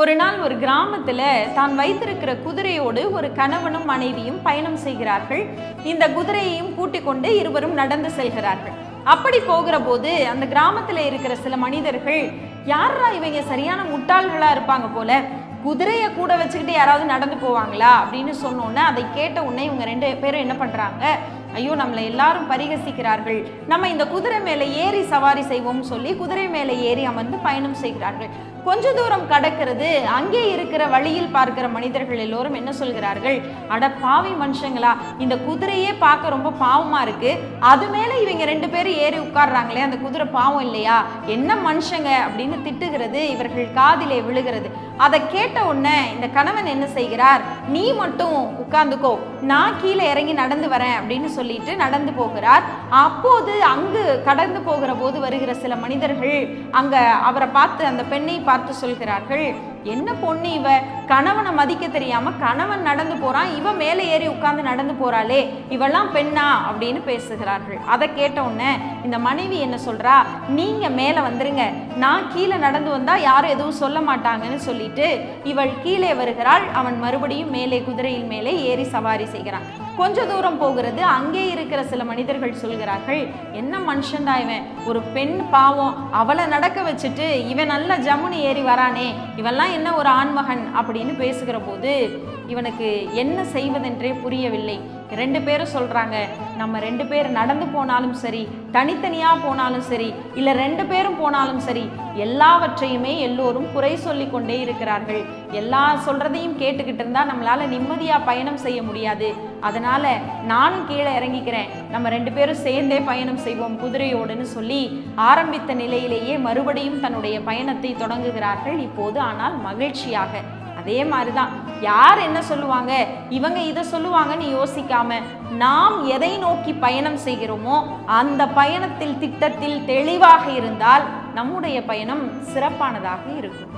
ஒரு நாள் ஒரு கிராமத்துல தான் வைத்திருக்கிற குதிரையோடு ஒரு கணவனும் மனைவியும் பயணம் செய்கிறார்கள். இந்த குதிரையையும் கூட்டிக் கொண்டு இருவரும் நடந்து செல்கிறார்கள். அப்படி போகிற போது அந்த கிராமத்துல இருக்கிற சில மனிதர்கள் யாரா இவங்க? சரியான முட்டாள்களா இருப்பாங்க போல. குதிரையை கூட வச்சுக்கிட்டு யாராவது நடந்து போவாங்களா? அப்படின்னு சொன்னோன்னே அதை கேட்ட உடனே இவங்க ரெண்டு பேரும் என்ன பண்றாங்க ஐயோ நம்மளை எல்லாரும் பரிகசிக்கிறார்கள். நம்ம இந்த குதிரை மேலே ஏறி சவாரி செய்வோம்னு சொல்லி குதிரை மேலே ஏறி அமர்ந்து பயணம் செய்கிறார்கள். கொஞ்ச தூரம் கடக்கிறது அங்கே இருக்கிற வழியில் பார்க்கிற மனிதர்கள் எல்லோரும் என்ன சொல்கிறார்கள்? அட பாவி மனுஷங்களா இந்த குதிரையே பார்க்க ரொம்ப பாவமா இருக்கு. அது மேலே இவங்க ரெண்டு பேரும் ஏறி உட்கார்றாங்களே அந்த குதிரை பாவம் இல்லையா? என்ன மனுஷங்க அப்படின்னு திட்டுகிறது இவர்கள் காதிலே விழுகிறது. அதை கேட்ட உடனே இந்த கணவன் என்ன செய்கிறார்? நீ மட்டும் உட்கார்ந்துக்கோ நான் கீழே இறங்கி நடந்து வரேன் அப்படின்னு சொல்லிட்டு நடந்து போகிறார். அப்போது அங்கு கடந்து போகிற போது வருகிற சில மனிதர்கள் அங்க அவரை பார்த்து அந்த பெண்ணை பார்த்து பார்த்து சொல்கிறார்கள். என்ன பொண்ணு இவ? கணவனை மதிக்க தெரியாம கணவன் நடந்து போறான் இவ மேலே ஏறி உட்கார்ந்து நடந்து போறாளே இவெல்லாம் பெண்ணா? அப்படின்னு பேசுகிறார்கள். அதை கேட்ட உடனே இந்த மனைவி என்ன சொல்றா? நீங்க மேலே வந்துருங்க. நான் கீழே நடந்து வந்தா யாரும் எதுவும் சொல்ல மாட்டாங்கன்னு சொல்லிட்டு இவள் கீழே வருகிறாள். அவன் மறுபடியும் மேலே குதிரையில் மேலே ஏறி சவாரி செய்கிறான். கொஞ்ச தூரம் போகிறது அங்கே இருக்கிற சில மனிதர்கள் சொல்கிறார்கள் என்ன மனுஷன்டா இவன்? ஒரு பெண் பாவம். அவளை நடக்க வச்சுட்டு இவன் நல்ல ஜமுனி ஏறி வரானே. இவெல்லாம் என்ன ஒரு ஆண்மகன் அப்படின்னு பேசுகிற போது இவனுக்கு என்ன செய்வதென்றே புரியவில்லை. ரெண்டு பேரும் சொல்கிறாங்க நம்ம ரெண்டு பேர் நடந்து போனாலும் சரி தனித்தனியாக போனாலும் சரி இல்லை ரெண்டு பேரும் போனாலும் சரி எல்லாவற்றையுமே எல்லோரும் குறை சொல்லி கொண்டே இருக்கிறார்கள். எல்லா சொல்கிறதையும் கேட்டுக்கிட்டு இருந்தால் நம்மளால் நிம்மதியாக பயணம் செய்ய முடியாது. அதனால் நானும் கீழே இறங்கிக்கிறேன். நம்ம ரெண்டு பேரும் சேர்ந்தே பயணம் செய்வோம் குதிரையோடுன்னு சொல்லி ஆரம்பித்த நிலையிலேயே மறுபடியும் தன்னுடைய பயணத்தை தொடங்குகிறார்கள். இப்போது ஆனால் மகிழ்ச்சியாக. அதே மாதிரி தான் யார் என்ன சொல்லுவாங்க? இவங்க இதை சொல்லுவாங்கன்னு யோசிக்காம நாம் எதை நோக்கி பயணம் செய்கிறோமோ அந்த பயணத்தில் திட்டத்தில் தெளிவாக இருந்தால் நம்முடைய பயணம் சிறப்பானதாக இருக்கும்.